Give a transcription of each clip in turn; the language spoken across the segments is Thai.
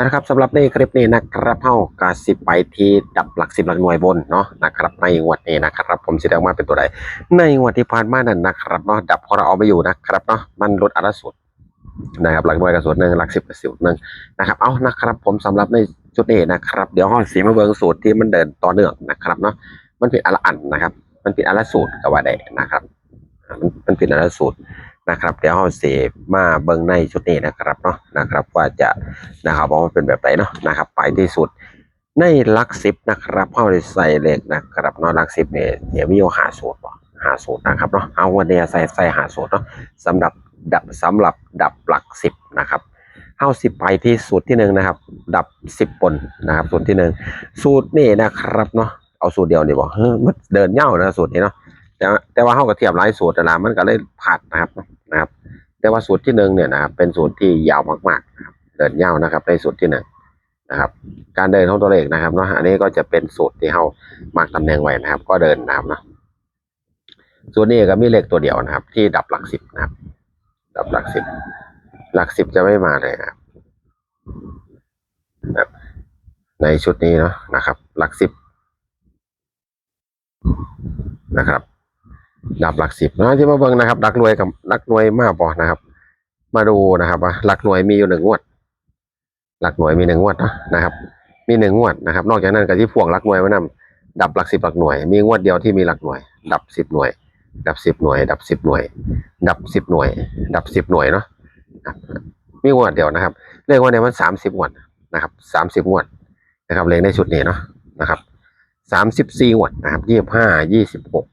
นะครับสำหรับในคลิปนี้นะครับเฮากาสิไปที่ดับหลักสิบหลักหน่วยบนเนาะนะครับในงวดนี้นะครับ ผมสิได้ออกมาเป็นตัวใดในงวดที่ผ่านมานั่นนะครับเนาะดับของเราเอาไม่อยู่นะครับเนาะมันลดอัตราสูตรนะครับหลักหน่วยกับสูตรหนึ่งหลักสิบกับสูตรหนึ่งนะครับเอานะครับผมสำหรับในจุดนี้นะครับเดี๋ยวห้องสีมาเบิงสูตรที่มันเดินต่อเนื่องนะครับเนาะมันเป็นอนลอันนะครับ มันเป็นอนลสูตรก็ว่าได้นะครับ มันมันเป็นอนลสูตร นะครับ เดี๋ยวห้องสีมาเบิงในชุดนี้นะครับเนาะนะครับว่าจะนะครับว่าเป็นแบบไหนเนาะนะครับ ไปที่สุดในหลักสิบนะครับเข้าได้ใส่เลขนะครับเนาะหลักสิบเนี่ยเดี๋ยวมีอหาสูตรบ่หาสูตรนะครับเนาะเอาวันนี้ใส่ใส่หาสูตรเนาะสำหรับดับสำหรับดับหลักสิบนะครับเข้าสิบไปที่สูตรที่หนึ่งนะครับ ดับสิบบนนะครับสูตรที่หนึ่งสูตรนี่นะครับเนาะเอาสูตรเดียวนี่บอกเฮ้ยมันเดินเง่านะสูตรนี้เนาะแต่แต่ว่าเข้ากับเทียบหลายสูตรแต่ละมันก็เลยผัดนะครับ นะครับ แต่ว่าสูตรที่หนึ่งเนี่ยนะครับเป็นสูตรที่ยาวมากๆนะครับเดินยาวนะครับในสูตรที่หนึ่งนะครับ การเดินของตัวเลขนะครับเนาะอันนี้ก็จะเป็นสูตรที่เขามาร์กตำแหน่งไว้นะครับ ก็เดินนะครับเนาะส่วนนี้ก็มีเลขตัวเดียวนะครับ ที่ดับหลักสิบนะครับ ดับหลักสิบหลักสิบจะไม่มาเลยนะครับแบบในชุดนี้เนาะนะครับ หลักสิบนะครับ ดับหลักสิบนะที่มาเบิ่งนะครับหลักหน่วยกับหลักหน่วยมากพอนะครับ มาดูนะครับว่าหลักหน่วยมีอยู่หนึ่งงวด หลักหน่วยมีหนึ่งงวดนะนะครับ มีหนึ่งงวดนะครับ นอกจากนั้นก็ที่พ่วงหลักหน่วยมานำดับหลักสิบหลักหน่วย มีงวดเดียวที่มีหลักหน่วย ดับสิบหน่วย ดับสิบหน่วย ดับสิบหน่วย ดับสิบหน่วย ดับสิบหน่วยเนาะครับมีงวดเดียวนะครับเลขว่าในมันสามสิบงวดนะครับสามสิบงวดนะครับเลขในชุดนี้เนาะนะครับสามสิบสี่งวดนะครับยี่สิบห้ายี่สิบหก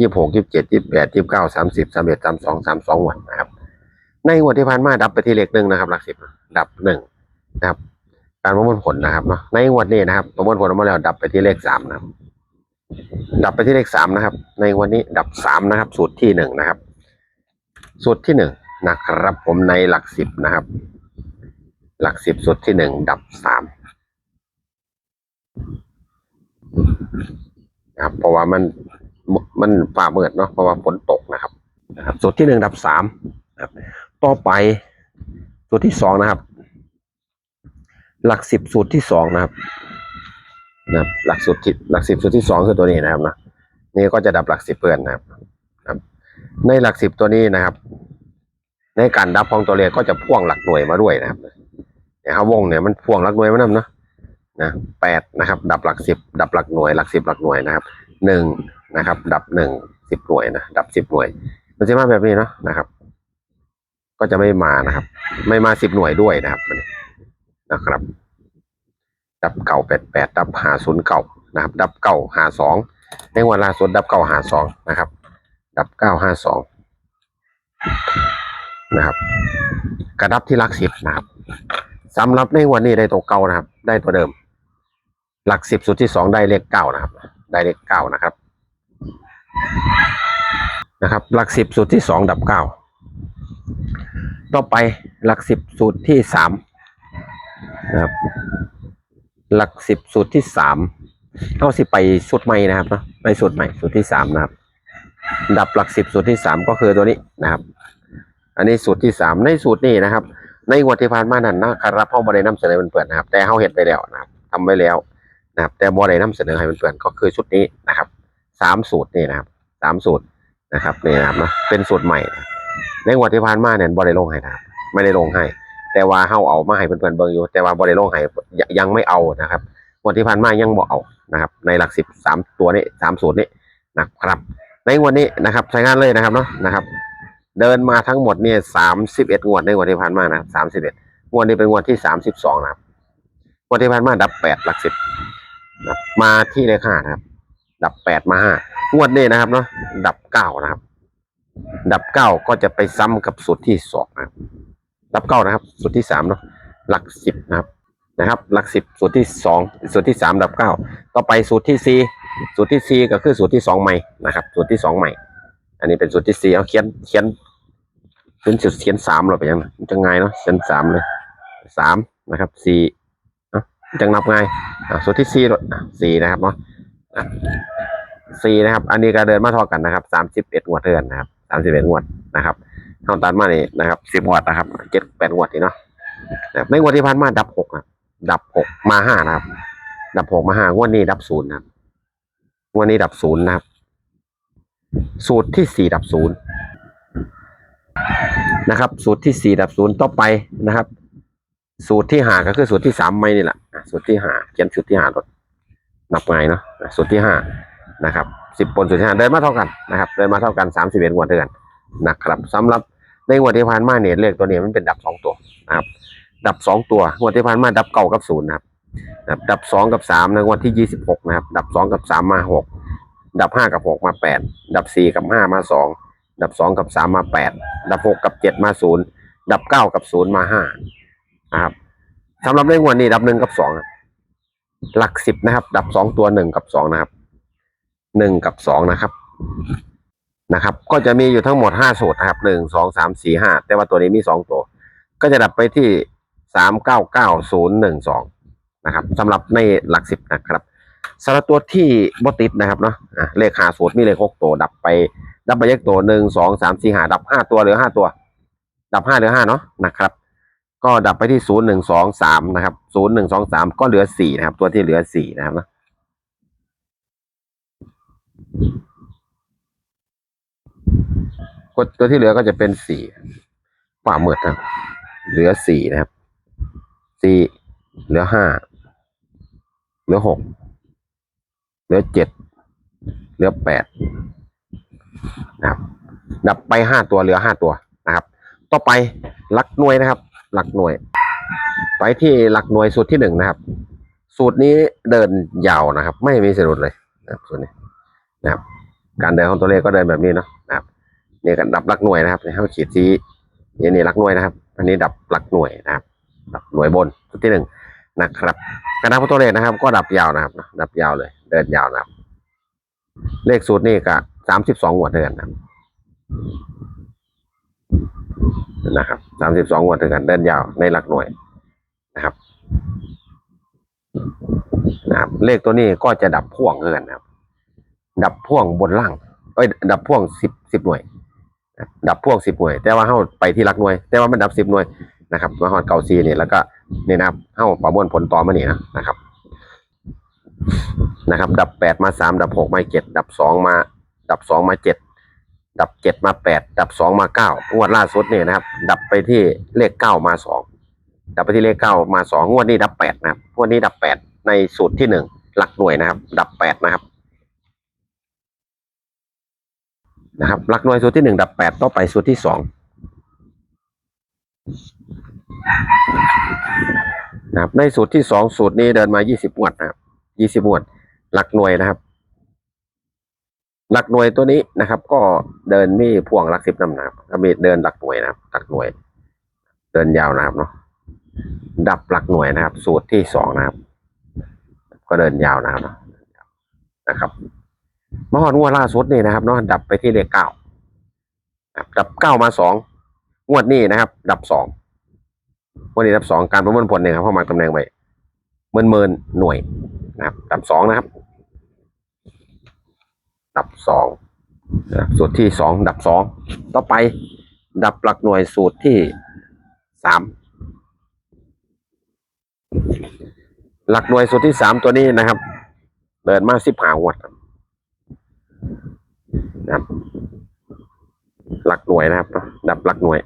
ยี่สิบหกยี่สิบเจ็ดยี่สิบแปดยี่สิบเก้าสามสิบสามเอ็ดสามสองสามสองวดนนะครับ ในงวดที่ผ่านมาดับไปที่เลขหนึ่งนะครับหลักสิบดับหนึ่งนะครับ การประมวลผลนะครับเนาะในงวดนี้นะครับ ประมวลผลออกมาแล้วดับไปที่เลขสามนะครับ ดับไปที่เลขสามนะครับ ในวันนี้ดับสามนะครับ สูตรที่หนึ่งนะครับ สูตรที่หนึ่งนะครับ ผมในหลักสิบนะครับ หลักสิบสูตรที่หนึ่งดับสามนะครับเพราะว่ามัน มันฝ่าเมืดเนาะเพราะว่าฝนตกนะครับนะครับสูตรที่หนึ่งดับสามนะครับต่อไปสูตรที่สองนะครับ หลักสิบสูตรที่สองนะครับนะครับหลักสูตรที่หลักสิบสูตรที่สองคือตัวนี้นะครับนะนี่ก็จะดับหลักสิบเพื่อนนะครับครับ ในหลักสิบตัวนี้นะครับ ในการดับของตัวเลขก็จะพ่วงหลักหน่วยมาด้วยนะครับเนี่ยครับวงเนี่ยมันพ่วงหลักหน่วยมานำเนาะนะแปดนะครับ ดับหลักสิบดับหลักหน่วย หลักสิบหลักหน่วยนะครับหนึ่ง นะครับ ดับหนึ่งสิบหน่วยนะดับสิบหน่วย มันจะมาแบบนี้เนาะนะครับ ก็จะไม่มานะครับ ไม่มาสิบหน่วยด้วยนะครับนะครับ ดับเก่าแปดแปดดับหาศูนย์เก่านะครับ ดับเก่าหาสองในวันล่าสุดดับเก่าหาสองนะครับ ดับเก้าห้าสองนะครับ กระดับที่ลักสิบนะครับสำหรับในวันนี้ได้ตัวเก่านะครับ ได้ตัวเดิม หลักสิบสุดที่สองได้เลขเก้านะครับ ได้เลขเก้านะครับ นะครับ หลักสิบสูตรที่สองดับเก้าต่อไปหลักสิบสูตรที่สามนะครับหลักสิบสูตรที่สามเอาสิไปสูตรใหม่นะครับเนาะไปสูตรใหม่สูตรที่สามนะครับ ดับหลักสิบสูตรที่สามก็คือตัวนี้นะครับ อันนี้สูตรที่สามในสูตรนี้นะครับ ในงวดที่ผ่านมานั้นนะครับเฮาบ่ได้นำเสนอเพื่อนๆนะครับ แต่เฮาเฮ็ดไปแล้วนะครับทำไว้แล้วนะครับ แต่บ่ได้นำเสนอให้เพื่อนๆก็คือชุดนี้นะครับ สามสูตรนี่นะครับสามสูตรนะครับนี่นะครับเนะเป็นสูตรใหม่ ในงวดที่ผ่านมาเนี่ยบ่ได้ลงให้นะครับไม่ได้ลงให้ แต่ว่าเฮาเอามาให้เพื่อนๆเบิ่งอยู่ แต่ว่าบ่ได้ลงให้ยยังไม่เอานะครับงวดที่ผ่านมายังบ่เอานะครับ ในหลักสิบสามตัวนี้สามสูตรนี้นะครับ ในงวดนี้นะครับใช้งานเลยนะครับเนาะนะครับ เดินมาทั้งหมดเนี่ยสามสิบเอ็ดงวดในงวดที่ผ่านมานะสามสิบเอ็ดงวดนี้เป็นงวดที่สามสิบสองนะครับงวดที่ผ่านมาดับแปดหลักสิบนะครับมาที่เลขห้านะครับ ดับแปดมาห้างวดนี้นะครับเนาะดับเก้านะครับ ดับเก้าก็จะไปซ้ำกับสูตรที่สองนะครับ ดับเก้านะครับสูตรที่สามเนาะหลักสิบนะครับนะครับ หลักสิบสูตรที่สองสูตรที่สามดับเก้าต่อไปสูตรที่สี่สูตรที่สี่ก็คือสูตรที่สองใหม่นะครับ สูตรที่สองใหม่ อันนี้เป็นสูตรที่สี่เอาเขียนเขียนเป็นสูตรเขียนสามหรอไปยังไงมันจะง่ายเนาะเขียนสามเลยสามนะครับสี่เนาะจังนับง่ายสูตรที่สี่ด้วยสี่นะครับเนาะ สี่นะครับ อันนี้ก็เดินมาเทอกันนะครับสามสิบเอ็ดงวดเดือนนะครับสามสิบเอ็ดงวดนะครับเท่าตันมานี่นะครับสิบงวดนะครับเจ็ดแปดงวดนี่เนาะในงวดที่ผ่านมาดับหกครับดับหกมาห้านะครับ ดับหกมาห้างวดนี้ดับศูนย์นะครับงวดนี้ดับศูนย์นะครับ สูตรที่สี่ดับศูนย์นะครับ สูตรที่สี่ดับศูนย์ต่อไปนะครับ สูตรที่หาก็คือสูตรที่สามไม่นี่แหละอะสูตรที่หาเขียนสูตรที่หาลด นับไงเนาะอะสูตรที่ห้านะครับสิบปนสูตรที่ห้าเดินมาเท่ากันนะครับเดินมาเท่ากันสามสิบเอ็ดงวดเดือนนะครับสำหรับในงวดที่ผ่านมาเนี่ยเลขตัวนี้มันเป็นดับสองตัวนะครับดับสองตัวงวดที่ผ่านมาดับเก้ากับศูนย์นะครับดับสองกับสามในงวดที่ยี่สิบหกนะครับดับสองกับสามมาหกดับห้ากับหกมาแปดดับสี่กับห้ามาสองดับสองกับสามมาแปดดับหกกับเจ็ดมาศูนย์ดับเก้ากับศูนย์มาห้านะครับสำหรับในงวดนี้ดับหนึ่งกับสองอะ หลักสิบนะครับ ดับสองตัวหนึ่งกับสองนะครับหนึ่งกับสองนะครับนะครับ ก็จะมีอยู่ทั้งหมดห้าสูตรนะครับหนึ่งสองสามสี่ห้าแต่ว่าตัวนี้มีสองตัว ก็จะดับไปที่สามเก้าเก้าศูนย์หนึ่งสองนะครับสำหรับในหลักสิบนะครับสำหรับตัวที่บติดนะครับเนาะะเลขหาสูตรมีเลขหกตัวดับไป ดับไปเลขตัวหนึ่งสองสามสี่หาดับห้าตัวเหลือห้าตัว ดับห้าเหลือห้าเนาะนะครับ ก็ดับไปที่ศูนย์หนึ่งสองสามนะครับศูนย์หนึ่งสองสามก็เหลือสี่นะครับ ตัวที่เหลือสี่นะครับนะตัวที่เหลือก็จะเป็นสี่ฝ่ามืดนะครับเหลือสี่นะครับสี่เหลือห้าเหลือหกเหลือเจ็ดเหลือแปดนะครับ ดับไปห้าตัวเหลือห้าตัวนะครับ ต่อไปลักหน่วยนะครับ หลักหน่วย ไปที่หลักหน่วยสูตรที่หนึ่งนะครับ สูตรนี้เดินยาวนะครับ ไม่มีสะดุดเลยนะครับสูตรนี้นะครับ การเดินของตัวเลขก็เดินแบบนี้เนาะนะครับนี่กันดับหลักหน่วยนะครับนี่เขาขีดสีนี่นี่หลักหน่วยนะครับ อันนี้ดับหลักหน่วยนะครับ ดับหน่วยบนสูตรที่หนึ่งนะครับการนับของตัวเลขนะครับ ก็ดับยาวนะครับ ดับยาวเลย เดินยาวนะครับ เลขสูตรนี่ก็สามสิบสองหัวเดือนนะครับ นะครับสามสิบสองวันถึงกันเดินยาวในหลักหน่วยนะครับนะครับเลขตัวนี้ก็จะดับพ่วงเกินนะครับ ดับพ่วงบนล่าง เอ้ย ดับพ่วงสิบสิบหน่วย ดับพ่วงสิบหน่วย แต่ว่าเข้าไปที่หลักหน่วย แต่ว่ามันดับสิบหน่วยนะครับมาฮอดเก่าซีนี่แล้วก็เนี่ยนะครับเข้าประมวลผลต่อมานี่นะนะครับ นะครับ ดับแปดมาสามดับหกมาเจ็ดดับสองมา ดับสองมาเจ็ด ดับเจ็ดมาแปดดับสองมาเก้างวดล่าสุดเนี่ยนะครับ ดับไปที่เลขเก้ามาสองดับไปที่เลขเก้ามาสองงวดนี้ดับแปดนะครับงวดนี้ดับแปดในสูตรที่หนึ่งหลักหน่วยนะครับ ดับแปดนะครับนะครับหลักหน่วยสูตรที่หนึ่งดับแปดต่อไปสูตรที่สองนะครับในสูตรที่สองสูตรนี้เดินมายี่สิบงวดนะครับยี่สิบงวด หลักหน่วยนะครับ หลักหน่วยตัวนี้นะครับ ก็เดินมีพ่วงหลักสิบนำนะครับก็มีเดินหลักหน่วยนะครับ หลักหน่วย เดินยาวนะครับเนาะดับหลักหน่วยนะครับ สูตรที่สองนะครับ ก็เดินยาวนะครับเนาะนะครับมื่อวานงวดล่าสุดนี่นะครับเนาะดับไปที่เลขเก้าดับเก้ามาสองงวดนี้นะครับ ดับสองวันนี้ดับสองการประเมินผลเนี่ยครับเข้ามาตำแหน่งไว้เมินเมินหน่วยนะครับ ดับสองนะครับ ดับสองสูตรที่สองดับสองต่อไป ดับหลักหน่วยสูตรที่สามหลักหน่วยสูตรที่สามตัวนี้นะครับ เดินมาสิบหาวัดนะครับ หลักหน่วยนะครับ ดับหลักหน่วย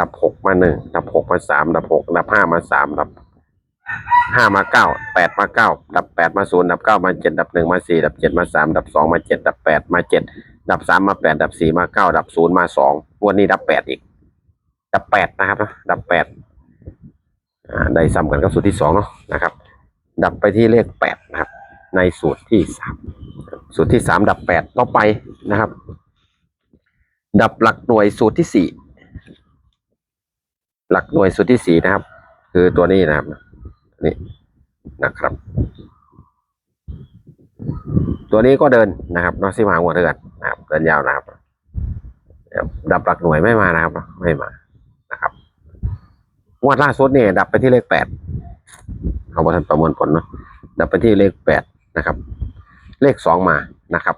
ดับหกมาหนึ่งดับหกมาสามดับหกดับห้ามาสามดับ ห้ามาเก้าแปดมาเก้าดับแปดมาศูนย์ดับเก้ามาเจ็ดดับหนึ่งมาสี่ดับเจ็ดมาสามดับสองมาเจ็ดดับแปดมาเจ็ดดับสามมาแปดดับสี่มาเก้าดับศูนย์มาสองวันนี้ดับแปดอีก ดับแปดนะครับนะดับแปดอ่าได้ซ้ำกันกับสูตรที่สองเนาะนะครับ ดับไปที่เลขแปดนะครับ ในสูตรที่สามสูตรที่สามดับแปดต่อไปนะครับ ดับหลักหน่วยสูตรที่สี่หลักหน่วยสูตรที่สี่นะครับ คือตัวนี้นะครับ นี่นะครับ ตัวนี้ก็เดินนะครับนอสิมาหัวเดือนนะครับเดินยาวนะครับ ดับหลักหน่วยไม่มานะครับ ไม่มานะครับงวดล่าสุดเนี่ยดับไปที่เลขแปดเขาบอกท่านประมวลผลเนาะดับไปที่เลขแปดนะครับ เลขสองมานะครับ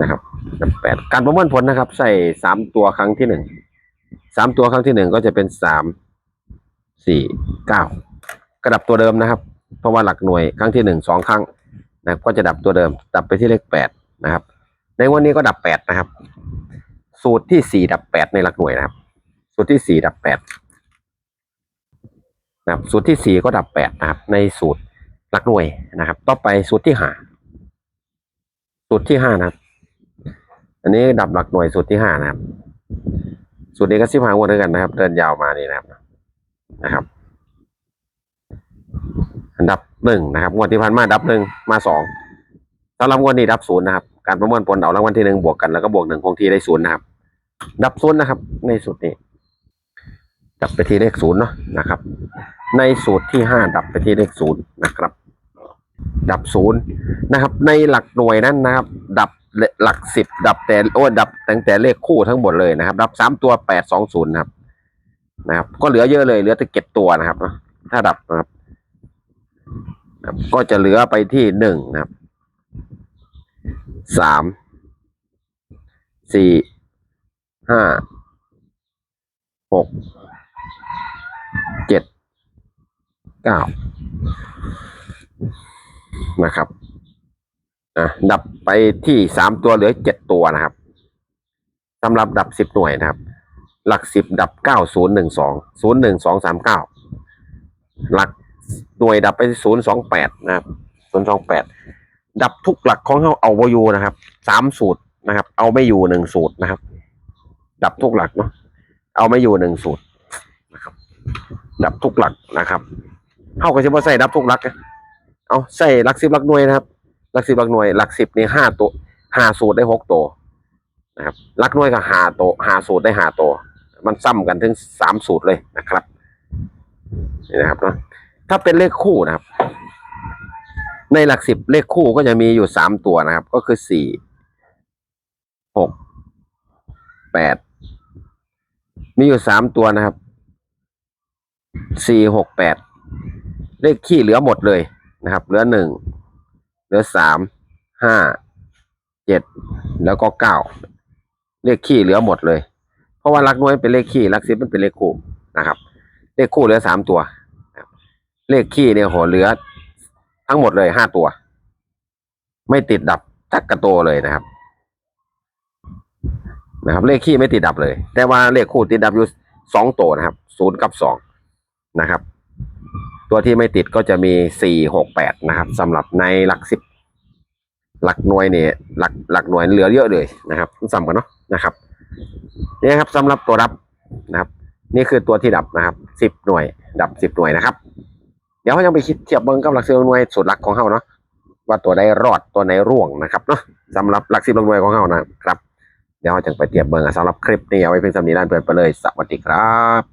นะครับดับแปดการประมวลผลนะครับ ใส่สามตัวครั้งที่หนึ่งสามตัวครั้งที่หนึ่งก็จะเป็นสาม สี่เก้ากระดับตัวเดิมนะครับ เพราะว่าหลักหน่วยครั้งที่หนึ่งสองครั้งนะครับก็จะดับตัวเดิม ดับไปที่เลขแปดนะครับ ในวันนี้ก็ดับแปดนะครับ สูตรที่สี่ดับแปดในหลักหน่วยนะครับ สูตรที่สี่ดับแปดนะครับสูตรที่สี่ก็ดับแปดนะครับ ในสูตรหลักหน่วยนะครับ ต่อไปสูตรที่ห้าสูตรที่ห้านะครับ อันนี้ดับหลักหน่วยสูตรที่ห้านะครับ สูตรนี้ก็สิบห้างวดด้วยกันนะครับ เดินยาวมานี่นะครับ นะครับ อันดับหนึ่งนะครับงวดที่ผ่านมาดับหนึ่งมาสองสำหรับงวดนี้ดับศูนย์นะครับ การประเมวลผลเอารางวัลที่หนึ่งบวกกันแล้วก็บวกหนึ่งคงที่ได้ศูนย์นะครับ ดับศูนย์นะครับ ในสูตรนี้ ดับไปที่เลขศูนย์เนาะนะครับ ในสูตรที่ห้าดับไปที่เลขศูนย์นะครับ ดับศูนย์นะครับ ในหลักหน่วยนั้นนะครับ ดับหลักสิบดับแต่โอ้ดับตั้งแต่เลขคู่ทั้งหมดเลยนะครับ ดับสามตัวแปดสองศูนย์นะครับ นะครับ ก็เหลือเยอะเลยเหลือแต่เก็บตัวนะครับ ถ้าดับนะครับนะครับ ก็จะเหลือไปที่หนึ่งนะครับสามสี่ห้าหกเจ็ดเก้านะครับอะดับไปที่สามตัวเหลือเจ็ดตัวนะครับสำหรับดับสิบหน่วยนะครับ หลักสิบดับเก้าศูนย์หนึ่งสองศูนย์หนึ่งสองสามเก้าหลักหน่วยดับไปศูนย์สองแปดนะครับศูนย์สองแปดดับทุกหลักของเขาเอาไว้อยู่นะครับสามสูตรนะครับ เอาไม่อยู่หนึ่งสูตรนะครับ ดับทุกหลักเนาะเอาไม่อยู่หนึ่งสูตรนะครับดับทุกหลักนะครับเข้ากับเฉพาะใส่ดับทุกหลักเอาใส่หลักสิบหลักหน่วยนะครับหลักสิบหลักหน่วยหลักสิบนี่ห้าตัวห้าสูตรได้หกตัวนะครับหลักหน่วยก็ห้าตัวห้าสูตรได้ห้าตัว มันซ้ำกันถึงสามสูตรเลยนะครับนี่นะครับเนาะถ้าเป็นเลขคู่นะครับ ในหลักสิบเลขคู่ก็จะมีอยู่สามตัวนะครับ ก็คือสี่หกแปดมีอยู่สามตัวนะครับสี่หกแปดเลขขี้เหลือหมดเลยนะครับ เหลือหนึ่งเหลือสามห้าเจ็ดแล้วก็เก้าเลขขี้เหลือหมดเลย เพราะว่าหลักหน่วยเป็นเลขขี้หลักสิบมันเป็นเลขคู่นะครับ เลขคู่เหลือสามตัว เลขขี้เนี่ยโหเหลือทั้งหมดเลยห้าตัว ไม่ติดดับจักกระโตวเลยนะครับนะครับ เลขขี้ไม่ติดดับเลย แต่ว่าเลขคู่ติดดับอยู่สองตัวนะครับศูนย์กับสองนะครับ ตัวที่ไม่ติดก็จะมีสี่หกแปดนะครับสำหรับในหลักสิบหลักหน่วยเนี่ยหลักหลักหน่วยเหลือเยอะเลยนะครับซ้ำกันเนาะนะครับ นี่ครับสำหรับตัวรับนะครับ นี่คือตัวที่ดับนะครับสิบหน่วย ดับสิบหน่วยนะครับ เดี๋ยวเรายังไปคิดเทียบเบิ้งกับหลักสิบหน่วยสูตรหลักของเขาเนาะว่าตัวใดรอดตัวไหนร่วงนะครับเนาะสำหรับหลักสิบหน่วยของเขานะครับ เดี๋ยวเราจะไปเทียบเบิ้งอะสำหรับคลิปนี้เอาไว้เพียงสำนีด้านเปิดไปเลย สวัสดีครับ